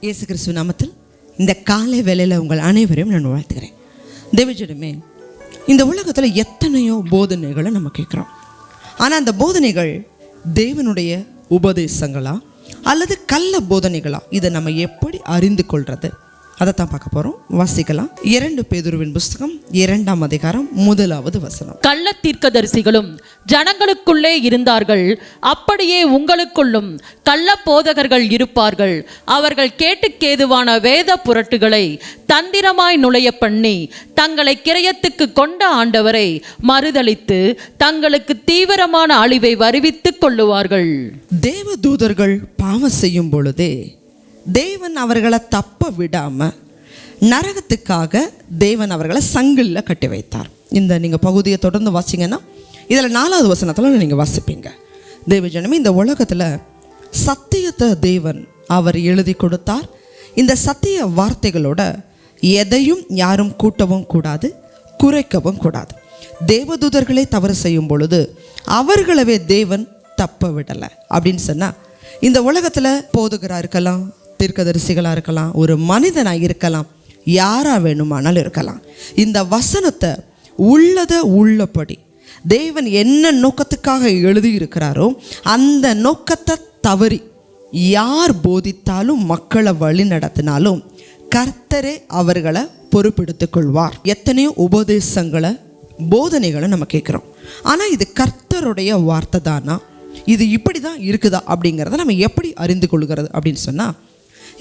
இயேசு கிறிஸ்துவ நாமத்தில் இந்த காலை வேலையில் உங்கள் அனைவரையும் நான் வாழ்த்துக்கிறேன் தேவஜனமே இந்த உலகத்தில் எத்தனையோ போதனைகளை நம்ம கேட்குறோம். ஆனால் அந்த போதனைகள் தேவனுடைய உபதேசங்களா அல்லது கள்ள போதனைகளா? இதை நம்ம எப்படி அறிந்து கொள்வது அதைத்தான் பார்க்க போகிறோம் வாசிக்கலாம். இரண்டு பேதுருவின் புஸ்தகம் இரண்டாம் அதிகாரம் முதலாவது வசனம். கள்ள தீர்க்கதரிசிகளும் ஜனங்களுக்குள்ளே இருந்தார்கள். அப்படியே உங்களுக்குள்ளும் கள்ள போதகர்கள் இருப்பார்கள். அவர்கள் கேட்டுக்கேதுவான வேத புரட்டுகளை தந்திரமாய் நுழைய பண்ணி தங்களை கிரயத்துக்கு கொண்ட ஆண்டவரை மறுதலித்து தங்களுக்கு தீவிரமான அழிவை வருவித்துக் கொள்ளுவார்கள். தேவதூதர்கள் பாவம் செய்யும் பொழுதே தேவன் அவர்களை தப்ப விடாமல் நரகத்துக்காக தேவன் அவர்களை சங்கிலில் கட்டி வைத்தார். இந்த நீங்கள் பகுதியை தொடர்ந்து வாசிங்கன்னா இதில் நாலாவது வசனத்தில் நீங்கள் வாசிப்பீங்க. தேவஜனமே இந்த உலகத்தில் சத்தியத்தை தேவன் அவர் எழுதி கொடுத்தார். இந்த சத்திய வார்த்தைகளோட எதையும் யாரும் கூட்டவும் கூடாது குறைக்கவும் கூடாது. தேவதூதர்களை தவறு செய்யும் பொழுது அவர்களவே தேவன் தப்ப விடலை. அப்படின்னு சொன்னால் இந்த உலகத்தில் போதுகிறா இருக்கலாம்? தீர்க்கதரிசிகளாக இருக்கலாம் ஒரு மனிதனாக இருக்கலாம் யாராக வேணுமானாலும் இருக்கலாம். இந்த வசனத்தை உள்ளதை உள்ளபடி தேவன் என்ன நோக்கத்துக்காக எழுதியிருக்கிறாரோ அந்த நோக்கத்தை தவறி யார் போதித்தாலும் மக்களை வழி நடத்தினாலும் கர்த்தரே அவர்களை பொறுப்பெடுத்து கொள்வார். எத்தனையோ உபதேசங்களை போதனைகளை நம்ம கேட்குறோம். ஆனால் இது கர்த்தருடைய வார்த்தை தானா? இது இப்படி தான் இருக்குதா அப்படிங்கிறத நம்ம எப்படி அறிந்து கொள்கிறது அப்படின்னு சொன்னால்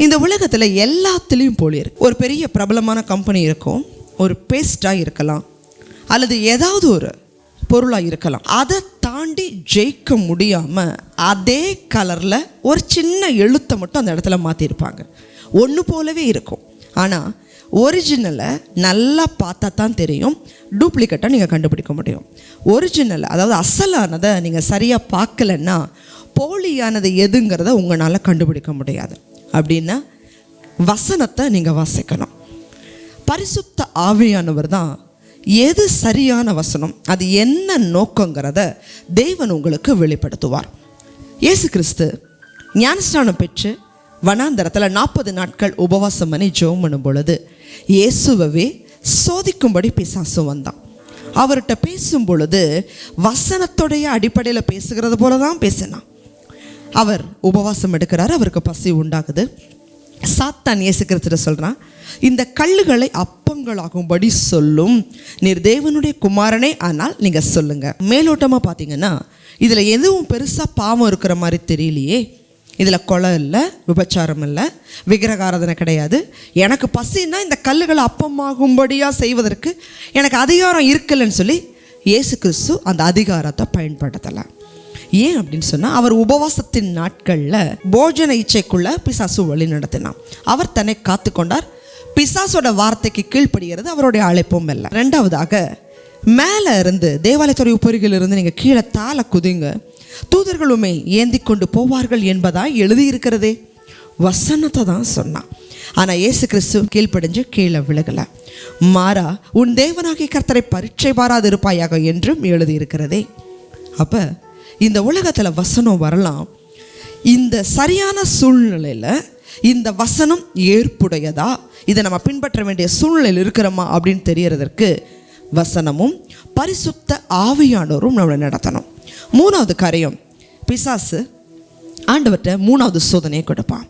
இந்த உலகத்தில் எல்லாத்துலேயும் போலி ஒரு பெரிய பிரபலமான கம்பெனி இருக்கும். ஒரு பேஸ்டாக இருக்கலாம். அல்லது ஏதாவது ஒரு பொருளாக இருக்கலாம். அதை தாண்டி ஜெயிக்க முடியாமல் அதே கலரில் ஒரு சின்ன எழுத்தை மட்டும் அந்த இடத்துல மாற்றிருப்பாங்க ஒன்று போலவே இருக்கும். ஆனால் ஒரிஜினலை நல்லா பார்த்தா தான் தெரியும். டூப்ளிகேட்டாக நீங்கள் கண்டுபிடிக்க முடியும். ஒரிஜினல் அதாவது அசலானதை நீங்கள் சரியாக பார்க்கலன்னா போலியானது எதுங்கிறத உங்களால் கண்டுபிடிக்க முடியாது. அப்படின்னா வசனத்தை நீங்கள் வாசிக்கணும். பரிசுத்த ஆவியானவர் தான் எது சரியான வசனம் அது என்ன நோக்கங்கிறத தேவன் உங்களுக்கு வெளிப்படுத்துவார். இயேசு கிறிஸ்து ஞானஸ்நானம் பெற்று வனாந்தரத்தில் நாற்பது நாட்கள் உபவாசம் பண்ணி ஜோம் பண்ணும் பொழுது இயேசுவவே சோதிக்கும்படி பிசாசு வந்தான். அவர்கிட்ட பேசும் பொழுது வசனத்துடைய அடிப்படையில் பேசுகிறது போல தான் பேசினான். அவர் உபவாசம் எடுக்கிறார் அவருக்கு பசி உண்டாகுது. சாத்தான் இயேசு கிறிஸ்துட்ட சொல்கிறான் இந்த கல்லுகளை அப்பங்களாகும்படி சொல்லும். நீர் தேவனுடைய குமாரனே ஆனால் நீங்கள் சொல்லுங்கள் மேலோட்டமாக பார்த்தீங்கன்னா இதில் எதுவும் பெருசாக பாவம் இருக்கிற மாதிரி தெரியலையே. இதில் கொலை இல்லை விபச்சாரம் இல்லை விக்கிரகாராதனை கிடையாது. எனக்கு பசின்னா இந்த கல்லுகளை அப்பமாகும்படியாக செய்வதற்கு எனக்கு அதிகாரம் இருக்கலைன்னு சொல்லி இயேசு கிறிஸ்து அந்த அதிகாரத்தை பயன்படுத்தலை. ஏன் அப்படின்னு சொன்னால் அவர் உபவாசத்தின் நாட்களில் போஜன இச்சைக்குள்ள பிசாசு வழி நடத்தினான். அவர் தன்னை காத்து கொண்டார். பிசாசோட வார்த்தைக்கு கீழ்ப்படுகிறது அவருடைய அழைப்பும் இல்லை ரெண்டாவதாக மேலே இருந்து தேவாலயத்துறை உப்பருகிலிருந்து நீங்கள் கீழே தாழ குதிங்க. தூதர்களுமே ஏந்தி கொண்டு போவார்கள் என்பதாக எழுதியிருக்கிறதே. வசனத்தை தான் சொன்னான். ஆனால் இயேசு கிறிஸ்து கீழ்ப்படிஞ்சு கீழே விழுகலை. மாறா உன் தேவனாகிய கர்த்தரை பரீட்சை பாராதிருப்பாயாக என்றும் எழுதியிருக்கிறதே. அப்போ இந்த உலகத்தில் வசனம் வரலாம். இந்த சரியான சூழ்நிலையில் இந்த வசனம் ஏற்புடையதா? இதை நம்ம பின்பற்ற வேண்டிய சூழ்நிலையில் இருக்கிறோமா அப்படின்னு தெரியறதற்கு வசனமும் பரிசுத்த ஆவியானோரும் நம்மளை நடத்தணும். மூணாவது காரியம் பிசாசு ஆண்டவர்கிட்ட மூணாவது சோதனையை கொடுப்பான்.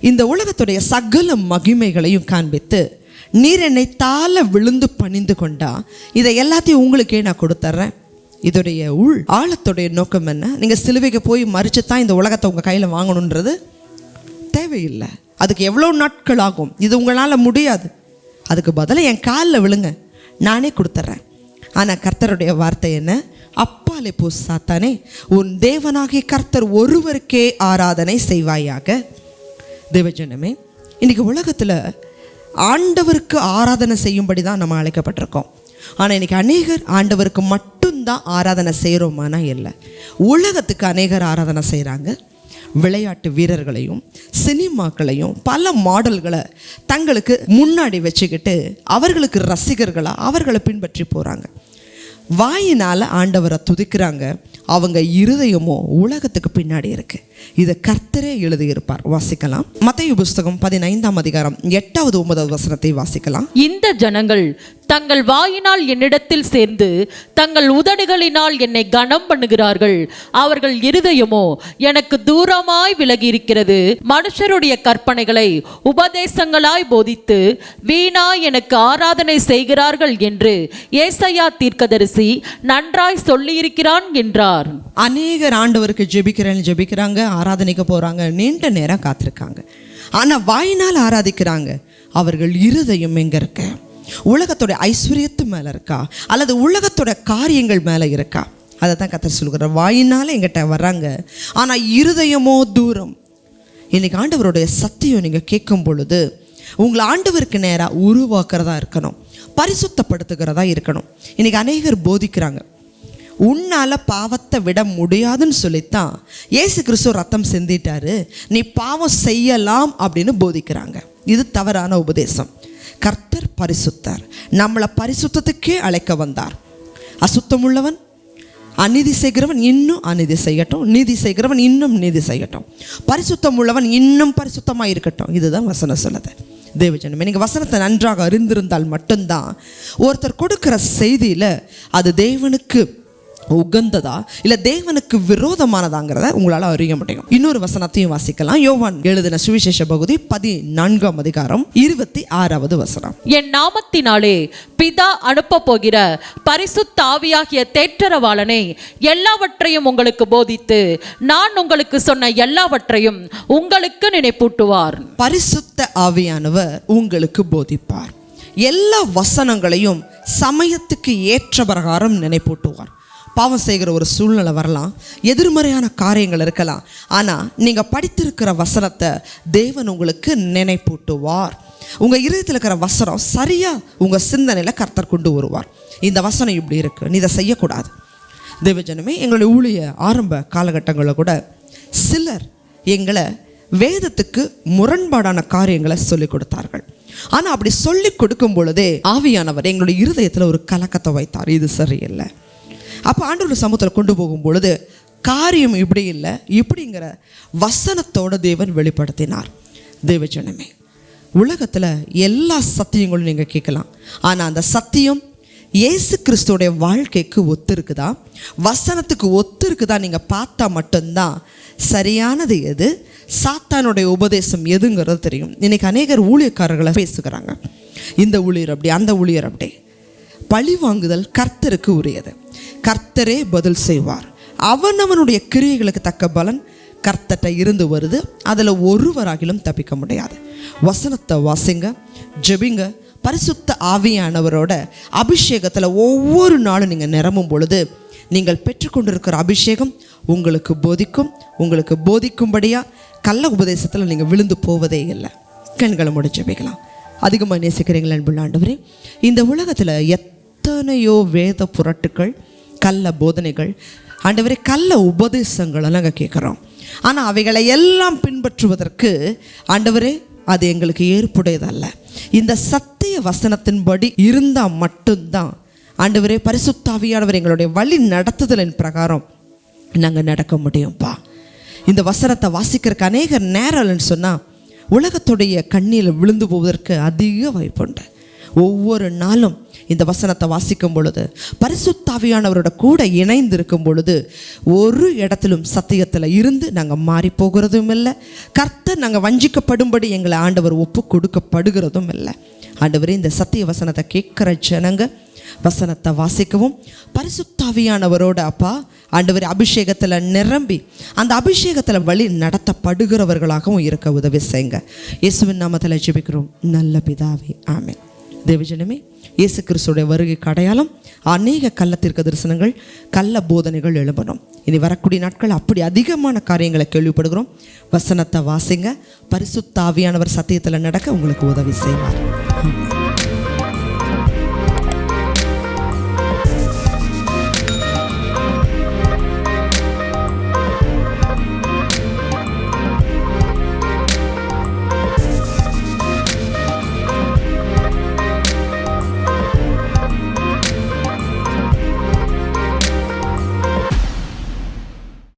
இந்த உலகத்துடைய சகல மகிமைகளையும் காண்பித்து நீர் என்னை தாழ விழுந்து பணிந்து கொண்டா? இதை எல்லாத்தையும் உங்களுக்கே நான் கொடுத்துட்றேன் இதோடைய உள் ஆழத்துடைய நோக்கம் என்ன? நீங்கள் சிலுவைக்கு போய் மறித்து தான் இந்த உலகத்தை உங்கள் கையில் வாங்கணுன்றது தேவையில்லை. அதுக்கு எவ்வளோ நாட்கள் ஆகும்? இது உங்களால் முடியாது. அதுக்கு பதிலாக என் காலில் விழுங்க. நானே கொடுத்துட்றேன் ஆனால் கர்த்தருடைய வார்த்தை என்ன? அப்பாலே போ சாத்தானே. உன் தேவனாகிய கர்த்தர் ஒருவருக்கே ஆராதனை செய்வாயாக. தேவஜனமே இன்றைக்கி உலகத்தில் ஆண்டவருக்கு ஆராதனை செய்யும்படி தான் நம்ம அழைக்கப்பட்டிருக்கோம். ஆனால் இன்னைக்கு அநேகர் ஆண்டவருக்கு மட்டும்தான் ஆராதனை செய்கிறோமானா இல்லை. உலகத்துக்கு அநேகர் ஆராதனை செய்கிறாங்க விளையாட்டு வீரர்களையும் சினிமாக்களையும் பல மாடல்களை தங்களுக்கு முன்னாடி வச்சுக்கிட்டு அவர்களுக்கு ரசிகர்களாக அவர்களை பின்பற்றி போகிறாங்க வாயினால் ஆண்டவரை துதிக்கிறாங்க. அவங்க இருதயமோ உலகத்துக்கு பின்னாடி இருக்கு. இதை கர்த்தரே எழுதியிருப்பார். வாசிக்கலாம். மத்திய புஸ்தகம் பதினைந்தாம் அதிகாரம் எட்டாவது ஒன்பதாவது வசனத்தை வாசிக்கலாம். இந்த ஜனங்கள் தங்கள் வாயினால் என்னிடத்தில் சேர்ந்து தங்கள் உதடுகளினால் என்னை கனம் பண்ணுகிறார்கள். அவர்கள் இருதயமோ எனக்கு தூரமாய் விலகி இருக்கிறது மனுஷருடைய கற்பனைகளை உபதேசங்களாய் போதித்து வீணாய் எனக்கு ஆராதனை செய்கிறார்கள் என்று ஏசையா தீர்க்கதரிசி நன்றாய் சொல்லியிருக்கிறான் என்றார். அநேகர் ஆண்டவருக்கு ஜெபிக்கிறேன்னு ஜெபிக்கிறாங்க ஆராதனைக்கு போகிறாங்க நீண்ட நேரம் காத்திருக்காங்க. ஆனால் வாயினால் ஆராதிக்கிறாங்க. அவர்கள் இருதயம் எங்கே இருக்கேன் உலகத்தோட ஐஸ்வர்யத்து மேலே இருக்கா? அல்லது உலகத்தோட காரியங்கள் மேலே இருக்கா? அதை தான் கத்தர் சொல்கிற வாயினால் எங்கிட்ட வர்றாங்க. ஆனால் இருதயமோ தூரம். இன்றைக்கி ஆண்டவருடைய சத்தியம் நீங்கள் கேட்கும் பொழுது உங்களை ஆண்டவருக்கு நேராக உருவாக்குறதா இருக்கணும். பரிசுத்தப்படுத்துகிறதா இருக்கணும். இன்றைக்கி அநேகர் போதிக்கிறாங்க. உன்னால் பாவத்தை விட முடியாதுன்னு சொல்லித்தான் ஏசு கிறிஸ்துவ ரத்தம் சிந்திட்டாரு. நீ பாவம் செய்யலாம் அப்படின்னு போதிக்கிறாங்க. இது தவறான உபதேசம். கர்த்தர் பரிசுத்தர். நம்மளை பரிசுத்தத்துக்கே அழைக்க வந்தார். அசுத்தமுள்ளவன் அநீதி செய்கிறவன் இன்னும் அநீதி செய்யட்டும். நீதி செய்கிறவன் இன்னும் நீதி செய்யட்டும். பரிசுத்தம் உள்ளவன் இன்னும் பரிசுத்தமாக இருக்கட்டும். இதுதான் வசனம் சொல்லுது. தேவஜனமே நீங்கள் வசனத்தை நன்றாக அறிந்திருந்தால் மட்டும்தான் ஒருத்தர் கொடுக்குற செய்தியில் அது தேவனுக்கு உகந்ததா? இல்லை தேவனுக்கு விரோதமானதாங்கிறத உங்களால் அறிய முடியும். இன்னொரு வசனத்தையும் வாசிக்கலாம். யோவான் எழுதின சுவிசேஷ பகுதி பதினான்காம் அதிகாரம் இருபத்தி ஆறாவது வசனம். என் நாமத்தினாலே பிதா அனுப்ப போகிற பரிசுத்த ஆவியாகிய தேற்றரவாளனை எல்லாவற்றையும் உங்களுக்கு போதித்து நான் உங்களுக்கு சொன்ன எல்லாவற்றையும் உங்களுக்கு நினைப்பூட்டுவார். பரிசுத்த ஆவியானவர் உங்களுக்கு போதிப்பார். எல்லா வசனங்களையும் சமயத்துக்கு ஏற்ற பிரகாரம் நினைப்பூட்டுவார். பாவம் செய்கிற ஒரு சூழ்நிலை வரலாம். எதிர்மறையான காரியங்கள் இருக்கலாம். ஆனால் நீங்கள் படித்திருக்கிற வசனத்தை தேவன் உங்களுக்கு நினைப்பூட்டுவார். உங்கள் இருதயத்தில் இருக்கிற வசனம் சரியாக உங்கள் சிந்தனையில் கர்த்தர் கொண்டு வருவார். இந்த வசனம் இப்படி இருக்கு. நீ இதை செய்யக்கூடாது. தேவஜனமே எங்களுடைய ஊழிய ஆரம்ப காலகட்டங்களில் கூட சிலர் எங்களை வேதத்துக்கு முரண்பாடான காரியங்களை சொல்லிக் கொடுத்தார்கள். ஆனால் அப்படி சொல்லி கொடுக்கும் பொழுதே ஆவியானவர் எங்களுடைய இருதயத்தில் ஒரு கலக்கத்தை வைத்தார். இது சரியில்லை. அப்போ ஆண்டவர் சமூகத்தில் கொண்டு போகும் பொழுது காரியம் இப்படி இல்லை இப்படிங்கிற வசனத்தோட தேவன் வெளிப்படுத்தினார். தேவஜனமே உலகத்தில் எல்லா சத்தியங்களும் நீங்கள் கேட்கலாம். ஆனால் அந்த சத்தியம் இயேசு கிறிஸ்துடைய வாழ்க்கைக்கு ஒத்து இருக்குதா வசனத்துக்கு ஒத்து இருக்குதா நீங்கள் பார்த்தா மட்டும்தான் சரியானது எது? சாத்தானுடைய உபதேசம் எதுங்கிறது தெரியும். இன்றைக்கி அநேகர் ஊழியக்காரர்களை பேசுகிறாங்க. இந்த ஊழியர் அப்படி அந்த ஊழியர் அப்படி. பழி வாங்குதல் கர்த்தருக்கு உரியது. கர்த்தரே பதில் செய்வார். அவனவனுடைய கிரியைகளுக்கு தக்க பலன் கர்த்தட்ட இருந்து வருது. அதில் ஒருவராகிலும் தப்பிக்க முடியாது. வசனத்தை வாசிங்க ஜெபிங்க. பரிசுத்த ஆவியானவரோட அபிஷேகத்தில் ஒவ்வொரு நாளும் நீங்கள் நிரம்பும் பொழுது நீங்கள் பெற்றுக்கொண்டிருக்கிற அபிஷேகம் உங்களுக்கு போதிக்கும். உங்களுக்கு போதிக்கும்படியாக கள்ள உபதேசத்தில் நீங்கள் விழுந்து போவதே இல்லை. கண்களை முடிச்சு ஜெபிக்கலாம். அதிகமாக நேசிக்கிறீங்களா அன்புள்ள ஆண்டவரே? இந்த உலகத்தில் எத்தனையோ வேத புரட்டுக்கள் கள்ள போதனைகள். ஆண்டவரே கள்ள உபதேசங்களை நாங்கள் கேட்குறோம். ஆனால் அவைகளை எல்லாம் பின்பற்றுவதற்கு ஆண்டவரே அது எங்களுக்கு ஏற்புடையதல்ல. இந்த சத்திய வசனத்தின்படி இருந்தால் மட்டும்தான் ஆண்டவரே பரிசுத்தாவியானவர் எங்களுடைய வழி நடத்துதலின் பிரகாரம் நாங்கள் நடக்க முடியும்ப்பா இந்த வசனத்தை வாசிக்கிறதுக்கு அநேக நேரம்னு சொன்னால் உலகத்துடைய கண்ணியில் விழுந்து போவதற்கு அதிக வாய்ப்புண்டு ஒவ்வொரு நாளும் இந்த வசனத்தை வாசிக்கும் பொழுது பரிசுத்தாவியானவரோட கூட இணைந்து இருக்கும் பொழுது ஒரு இடத்திலும் சத்தியத்தில் இருந்து நாங்கள் மாறி போகிறதும் இல்லை. கர்த்தர் நாங்கள் வஞ்சிக்கப்படும்படி எங்களை ஆண்டவர் ஒப்பு கொடுக்கப்படுகிறதும் இல்லை. ஆண்டவர் இந்த சத்திய வசனத்தை கேட்குற ஜனங்க வசனத்தை வாசிக்கவும். பரிசுத்தாவியானவரோட அப்பா ஆண்டவர் அபிஷேகத்தில் நிரம்பி அந்த அபிஷேகத்தில் வழி நடத்தப்படுகிறவர்களாகவும் இருக்க உதவி செய்யுங்க. இயேசுவின் நாமத்தில் ஜெபிக்கிறோம். நல்ல பிதாவே ஆமேன். தேவஜனமே இயேசு கிறிஸ்துடைய வருகை அடையாளம் அநேக கள்ளத்திற்கு தரிசனங்கள் கள்ள போதனைகள் எழும்பணும். இனி வரக்கூடிய நாட்கள் அப்படி அதிகமான காரியங்களை கேள்விப்படுகிறோம். வசனத்தை வாசிங்க. பரிசுத்தாவியானவர் சத்தியத்தில் நடக்க உங்களுக்கு உதவி செய்வார்.